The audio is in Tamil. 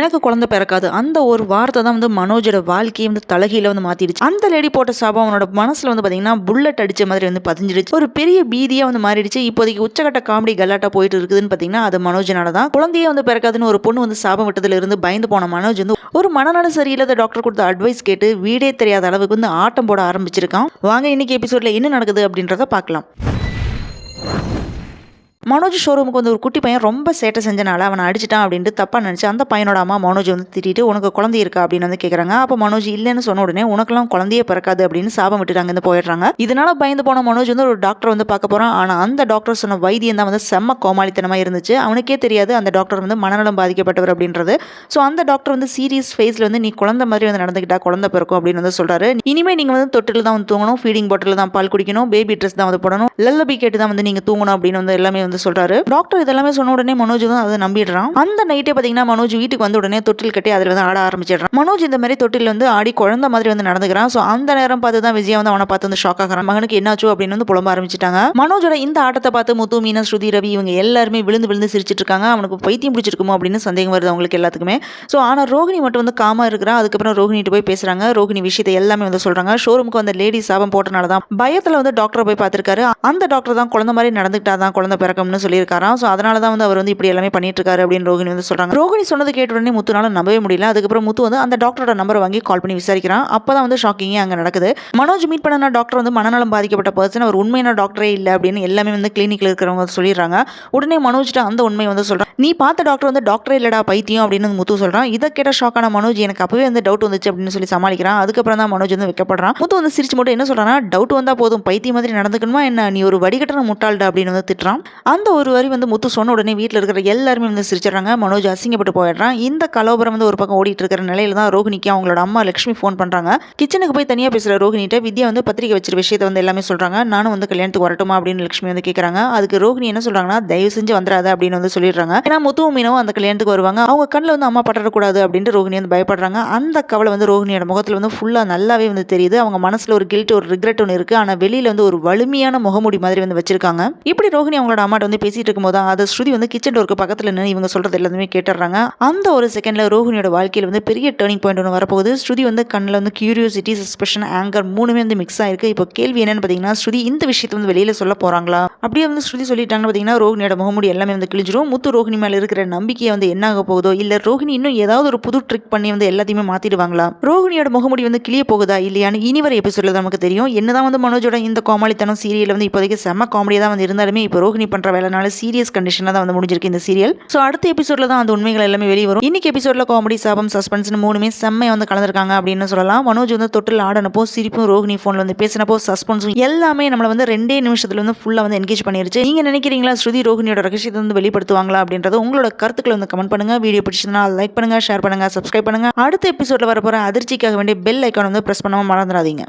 எனக்கு குழந்தை பிறக்காது. அந்த ஒரு வார்த்தை தான் வந்து மனோஜோட வாழ்க்கையை வந்து தலகையில வந்து மாத்திடுச்சு. அந்த லேடி போட்ட சாபம் அவனோட மனசுல வந்து பாத்தீங்கன்னா புல்லட் அடிச்ச மாதிரி வந்து பதிஞ்சிடுச்சு. ஒரு பெரிய பீதியா வந்து மாறிடுச்சு. இப்போதைக்கு உச்சகட்ட காமெடி கலாட்டா போயிட்டு இருக்குதுன்னு பாத்தீங்கன்னா அது மனோஜனால தான். குழந்தையே வந்து பிறக்காதுன்னு ஒரு பொண்ணு வந்து சாபம் விட்டதுல இருந்து பயந்து போன மனோஜ் வந்து ஒரு மனநல சரியில்லாத டாக்டர் கொடுத்த அட்வைஸ் கேட்டு வீடே தெரியாத அளவுக்கு வந்து ஆட்டம் போட ஆரம்பிச்சிருக்கான். வாங்க இன்னைக்கு எபிசோட்ல என்ன நடக்குது அப்படின்றத பார்க்கலாம். மனோஜ் ஷோரூமுக்கு வந்து ஒரு குட்டி பையன் ரொம்ப சேட்டை செஞ்சனால அவனை அடிச்சிட்டான் அப்படின்ட்டு தப்பாக நினச்சி அந்த பையனோட அம்மா மனோஜ் வந்து திட்டிட்டு உனக்கு குழந்தை இருக்கா? அப்படின்னு வந்து கேட்குறாங்க அப்போ மனோஜ் இல்லைன்னு சொன்ன உடனே உனக்கெல்லாம் குழந்தையே பிறக்காது அப்படின்னு சாபம் விட்டுட்டு அங்கேருந்து போயிடுறாங்க. இதனால பயந்து போன மனோஜ் வந்து ஒரு டாக்டர் வந்து பார்க்க போகிறான் ஆனால் அந்த டாக்டர் சொன்ன வைத்தியம் தான் வந்து செம்ம கோமாளித்தனமாக இருந்துச்சு. அவனுக்கே தெரியாது அந்த டாக்டர் வந்து மனநலம் பாதிக்கப்பட்டவர் அப்படின்றது. ஸோ அந்த டாக்டர் வந்து சீரியஸ் ஃபேஸில் வந்து நீ குழந்தை மாதிரி வந்து நடந்துக்கிட்டா குழந்தை பிறக்கும் அப்படின்னு வந்து சொல்கிறாரு இனிமேல் நீங்கள் வந்து தொட்டில் தான் வந்து தூங்கணும் ஃபீடிங் பாட்டில் தான் பால் குடிக்கணும் பேபி ட்ரெஸ் தான் வந்து போடணும் லல்லபி கேட்டு தான் வந்து நீங்கள் தூங்கணும் அப்படின்னு வந்து எல்லாமே வந்து சொல்கிறாரு டாக்டர் இதெல்லாமே சொன்ன உடனே மனோஜ் தான் அதை நம்பிடுறான். அந்த நைட்டே பார்த்தீங்கன்னா மனோஜ் வீட்டுக்கு வந்த உடனே தொட்டில் கட்டி அதில் வந்து ஆட ஆரம்பிச்சிடுறான். மனோஜ் இந்த மாதிரி தொட்டில் வந்து ஆடி குழந்தை மாதிரி வந்து நடந்துக்கிறான். ஸோ அந்த நேரம் பார்த்து தான் விஜயா வந்து அவனை பார்த்து வந்து ஷாக் ஆகிறான். மகனுக்கு என்னாச்சு அப்படின்னு வந்து புலம்ப ஆரம்பிச்சிட்டாங்க. மனோஜோட இந்த ஆட்டத்தை பார்த்து முத்து மீனா ஸ்ருதி ரவி இவங்க எல்லாருமே விழுந்து விழுந்து சிரிச்சிட்டு இருக்காங்க. அவனுக்கு பைத்தியம் பிடிச்சிருக்குமோ அப்படின்னு சந்தேகம் வருது அவங்களுக்கு எல்லாத்துக்குமே. ஸோ ஆனால் ரோகிணி மட்டும் வந்து காமா இருக்கிறா. அதுக்கப்புறம் ரோகிணிட்டு போய் பேசுறாங்க. ரோகிணி விஷயத்தை எல்லாமே வந்து சொல்றாங்க. ஷோரூமுக்கு வந்த லேடி சாபம் போட்டனால தான் பயத்தில் வந்து டாக்டரை போய் பார்த்துருக்காரு. அந்த டாக்டர் தான் குழந்தை மாதிரி நடந்துக்கிட்டா தான் குழந்தை பிறக்கும்னு சொல்லியிருக்காராம். ஸோ அதனால தான் வந்து அவர் வந்து இப்படி எல்லாமே பண்ணிட்டு இருக்காரு அப்படின்னு ரோஹிணி வந்து சொல்றாங்க. ரோஹிணி சொன்னது கேட்ட உடனே முத்துனால நம்பவே முடியல. அதுக்கப்புறம் முத்து வந்து அந்த டாக்டரோட நம்பரை வாங்கி கால் பண்ணி விசாரிக்கிறான். அப்பதான் வந்து ஷாக்கிங்கே அங்கே நடக்குது. மனோஜ் மீட் பண்ண டாக்டர் வந்து மனநலம் பாதிக்கப்பட்ட பர்சன் அவர் உண்மையான டாக்டரே இல்லை அப்படின்னு எல்லாமே வந்து கிளினிக்ல இருக்கிறவங்க சொல்லிடுறாங்க. உடனே மனோஜிட்ட அந்த உண்மை வந்து சொல்றான். நீ பார்த்த டாக்டர் வந்து டாக்டரே இல்லடா பைத்தியம் அப்படின்னு வந்து முத்து சொல்றான். இதை கேட்ட ஷாக்கான மனோஜ் எனக்கு அப்பவே வந்து டவுட் வந்துச்சு அப்படின்னு சொல்லி சமாளிக்கிறான். அதுக்கப்புறம் தான் மனோஜ் வந்து வைக்கப்படுறான். முத்து வந்து சிரிச்சு மட்டும் என்ன சொல்றான்னா டவுட் வந்தா போதும். பைத்தியம் மாதிரி நடந்துக்கணுமா என்ன? நீ ஒரு வடிகட்டன முட்டாள்டா அப்படின்னு வந்து திட்டுறான். அந்த ஒரு வரி வந்து முத்து சொன்ன உடனே வீட்டில் இருக்கிற எல்லாருமே வந்து சிரிச்சிடுறாங்க. மனோஜ் அசிங்கப்பட்டு போயிடுறான். இந்த கலோபரம் வந்து ஒரு பக்கம் ஓடிட்டு இருக்கிற நிலையில தான் ரோஹிணிக்கு அவங்களோட அம்மா லட்சுமி ஃபோன் பண்றாங்க. கிச்சனுக்கு போய் தனியாக பேசுகிற ரோஹிணிட்ட வித்யா வந்து பத்திரிக்கை வச்சிரு விஷயத்தை வந்து எல்லாமே சொல்றாங்க. நானும் வந்து கல்யாணத்துக்கு வரட்டுமா அப்படின்னு லட்சுமி வந்து கேட்குறாங்க அதுக்கு ரோஹிணி என்ன சொல்றாங்கன்னா தயவு செஞ்சு வந்துடாத அப்படின்னு வந்து சொல்லிடுறாங்க. ஏன்னா முத்துவும் மீனவும் அந்த கல்யாணத்துக்கு வருவாங்க. அவங்க கண்ணில் வந்து அம்மா பட்டக்கூடாது அப்படின்ட்டு ரோஹிணி வந்து பயப்படுறாங்க. அந்த கவலை வந்து ரோஹிணியோட முகத்தில் வந்து ஃபுல்லாக நல்லாவே வந்து தெரியுது. அவங்க மனசில் ஒரு கில்ட் ஒரு ரிக்ரெட் ஒன்று இருக்கு. ஆனால் வெளியில வந்து ஒரு வலிமையான முகமூடி மாதிரி வந்து வச்சிருக்காங்க. இப்படி ரோஹிணி அவங்களோட அம்மா அம்மாட்ட வந்து பேசிட்டு இருக்கும்போது தான் அதை ஸ்ருதி வந்து கிச்சன் டோருக்கு பக்கத்தில் நின்று இவங்க சொல்றது எல்லாத்தையுமே கேட்டுடுறாங்க. அந்த ஒரு செகண்ட்ல ரோஹினியோட வாழ்க்கையில் வந்து பெரிய டேர்னிங் பாயிண்ட் ஒன்று வரப்போகுது. ஸ்ருதி வந்து கண்ணில் வந்து கியூரியோசிட்டி சஸ்பெஷன் ஆங்கர் மூணுமே வந்து மிக்ஸ் ஆயிருக்கு. இப்போ கேள்வி என்னன்னு பார்த்தீங்கன்னா ஸ்ருதி இந்த விஷயத்தை வந்து வெளியில சொல்ல போறாங்களா? அப்படியே வந்து ஸ்ருதி சொல்லிட்டாங்கன்னு பார்த்தீங்கன்னா ரோஹினியோட முகமுடி எல்லாமே வந்து கிழிஞ்சிரும். முத்து ரோஹினி மேல இருக்கிற நம்பிக்கையை வந்து என்ன ஆக போகுதோ இல்ல ரோஹினி இன்னும் ஏதாவது ஒரு புது ட்ரிக் பண்ணி வந்து எல்லாத்தையுமே மாத்திடுவாங்களா? ரோஹினியோட முகமுடி வந்து கிளிய போகுதா இல்லையான்னு இனி வர எபிசோட்ல நமக்கு தெரியும். என்னதான் வந்து மனோஜோட இந்த கோமாளித்தனம் சீரியல் வந்து இப்போதைக்கு செம்ம காமெடியாக தான் வந்து இருந்தாலுமே இப்போ ரோஹிணி பண்ற வேலைனால சீரியஸ் கண்டிஷனில் தான் வந்து முடிஞ்சிருக்கு இந்த சீரியல் ஸோ அடுத்த எபிசோட்ல தான் அந்த உண்மைகள் எல்லாமே வெளியே வரும் இன்னைக்கு எபிசோட்ல காமெடி சாபம் சஸ்பென்ஸ்னு மூணுமே செம்மையா வந்து கலந்துருக்காங்க அப்படின்னு சொல்லலாம். மனோஜ் வந்து தொட்டில் ஆடனப்போ சிரிப்பும் ரோஹினி ஃபோனில் வந்து பேசினப்போ சஸ்பென்ஸும் எல்லாமே நம்மளை வந்து ரெண்டே நிமிஷத்துல வந்து ஃபுல்லா வந்து என்கேஜ் பண்ணிருச்சு. நீங்க நினைக்கிறீங்களா ஸ்ருதி ரோஹினியோட ரகசியத்தை வந்து வெளிப்படுத்துவாங்களா அப்படின்றது உங்களோட கருத்துக்களை வந்து கமெண்ட் பண்ணுங்க. வீடியோ பிடிச்சதுனா லைக் பண்ணுங்க ஷேர் பண்ணுங்க சப்ஸ்கிரைப் பண்ணுங்க. அடுத்த எபிசோட்ல வரப்போற அதிர்ச்சிக்காக வேண்டிய பெல் ஐக்கான் வந்து பிரஸ் பண்ணாம மறந்துடாதீங்க.